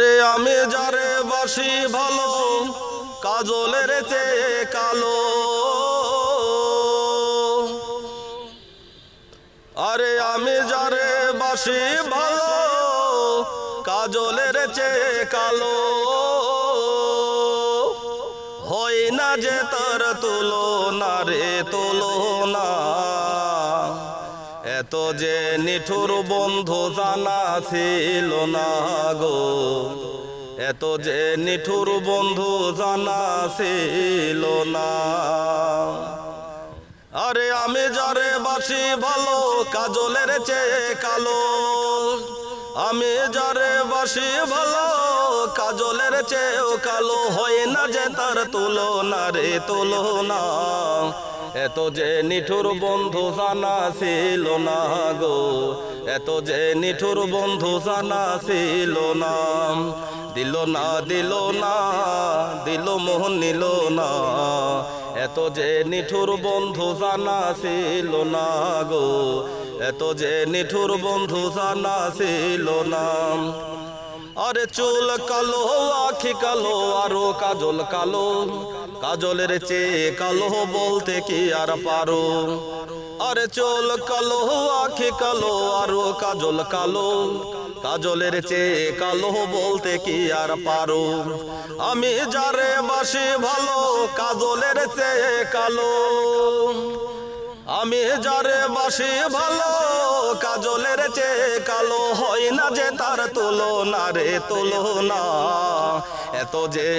আরে আমি যারে বাসি ভালো, কাজলের চেয়ে কালো। আরে আমি যারে বাসি ভালো, কাজলের চেয়ে কালো। হয় না যে তার তুলনা রে, তুলনা এত যে নিঠুর বন্ধু জানা ছিল না গো। এত যে নিঠুর বন্ধু জানা ছিল না। আরে আমি যারে বাসি ভালো, কাজলের চেয়ে কালো। আমি যারে বাসি ভালো, কাজলের চেয়েও কালো। হয় না যে তার তুলনা রে, তুলনা। এত যে নিঠুর বন্ধু জানা ছিল না গো। এত যে নিঠুর বন্ধু জানা ছিল না। দিল না দিল না, দিল মোহন নিল না। এত যে নিঠুর বন্ধু জানা ছিল না গো। এত যে নিঠুর বন্ধু জানা ছিল না। আরে চুল কালো, আখি কালো, আরও কাজল কালো। কাজলের চেয়ে কালো বলতে কি আর পারো? আরে চোল কালো, আখি কালো, আরও কাজল কালো। কাজলের চেয়ে কালো বলতে কি আর পারো? আমি যারে বাসি ভালো, কাজলের চেয়ে কালো। আমি যারে বাসি ভালো, কাজলের চে কালো হয় না যে তার তুলনা রে, তুলনা। এত যে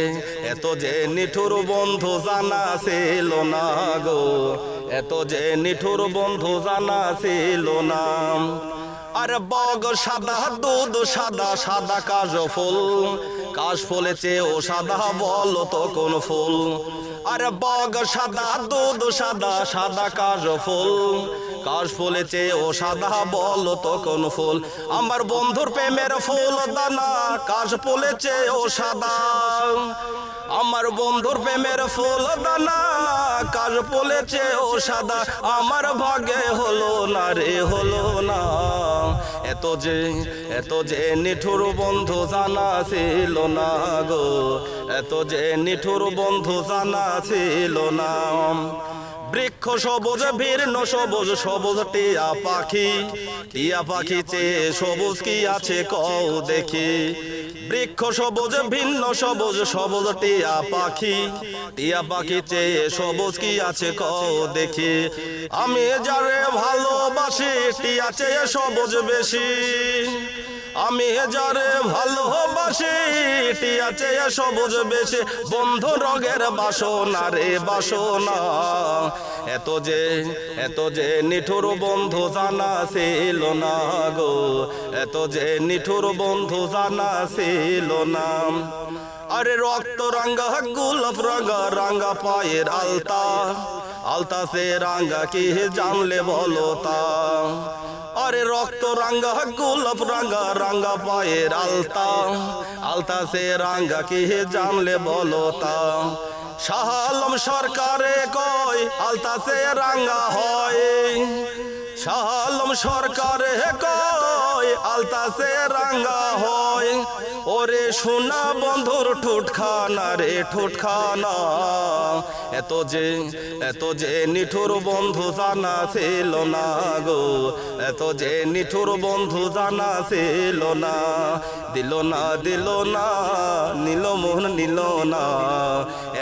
এত যে নিঠুর বন্ধু জানা ছিল না গো। এত যে নিঠুর বন্ধু জানা ছিল না। আরে বগ, সাদা দুধ, সাদা সাদা কাজ ফুল। কাশ ফুলে ও সাদা বল তো কোন ফুল। আরে বগ, সাদা দুধ, সাদা সাদা কাজ ফুল। কাশ ফুলে ও সাদা বল তো কোন ফুল। আমার বন্ধুর প্রেমের ফুল দানা, কাশ ফুলে ও সাদা। আমার বন্ধুর প্রেমের ফুল দানা কাজ পলেছে ও সাদা। আমার ভাগে হলো না রে, হলো না। এত যে এত যে নিঠুর বন্ধু জানা ছিল না গো। এত যে নিঠুর বন্ধু জানা ছিল না। বৃক্ষ সবুজ ভিন্ন সবুজ সবুজ টিয়া পাখি। টিয়া পাখি চেয়ে সবুজ কি আছে কও দেখি। বৃক্ষ সবুজ, ভিন্ন সবুজ সবুজ টিয়া পাখি। টিয়া পাখি চেয়ে সবুজ কি আছে ক দেখি। আমি যারে ভালোবাসি, টিয়া চেয়ে সবুজ বেশি। আমি যারে ভালোবাসি, টিয়া চেয়ে সবুজ বেশি। বন্ধু রগের বাসনা রে বাসনা। এত যে এত যে নিঠুর বন্ধু জানা ছিল না গো। এত যে নিঠুর বন্ধু জানা ছিল না আরে রক্ত রাঙ্গা, গোলাপ রাঙ্গা রাঙ্গা পায়ের আলতা। আলতা সে রাঙ্গা কি জানলে বলো তা? আরে রক্ত রাঙ্গা, গোলাপ রাঙ্গা রাঙ্গা পায়ের আলতা। আলতা সে রাঙ্গা কি জানলে বলো তা? শাহ আলম সরকারে কয়, আলতা সে রাঙ্গা হয়। শাহ আলম সরকারে কয় আলতা সে রাঙ্গা হয়। ওরে সোনা বন্ধুর ঠোঁটখানা রে, ঠোঁটখানা। এত যে এত যে নিঠুর বন্ধু জানা ছিল না গো। এত যে নিঠুর বন্ধু জানা ছিল না। দিল না দিল না, নিল মোহন নিল না।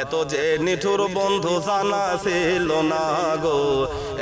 এত যে নিঠুর বন্ধু জানা ছিল না গো।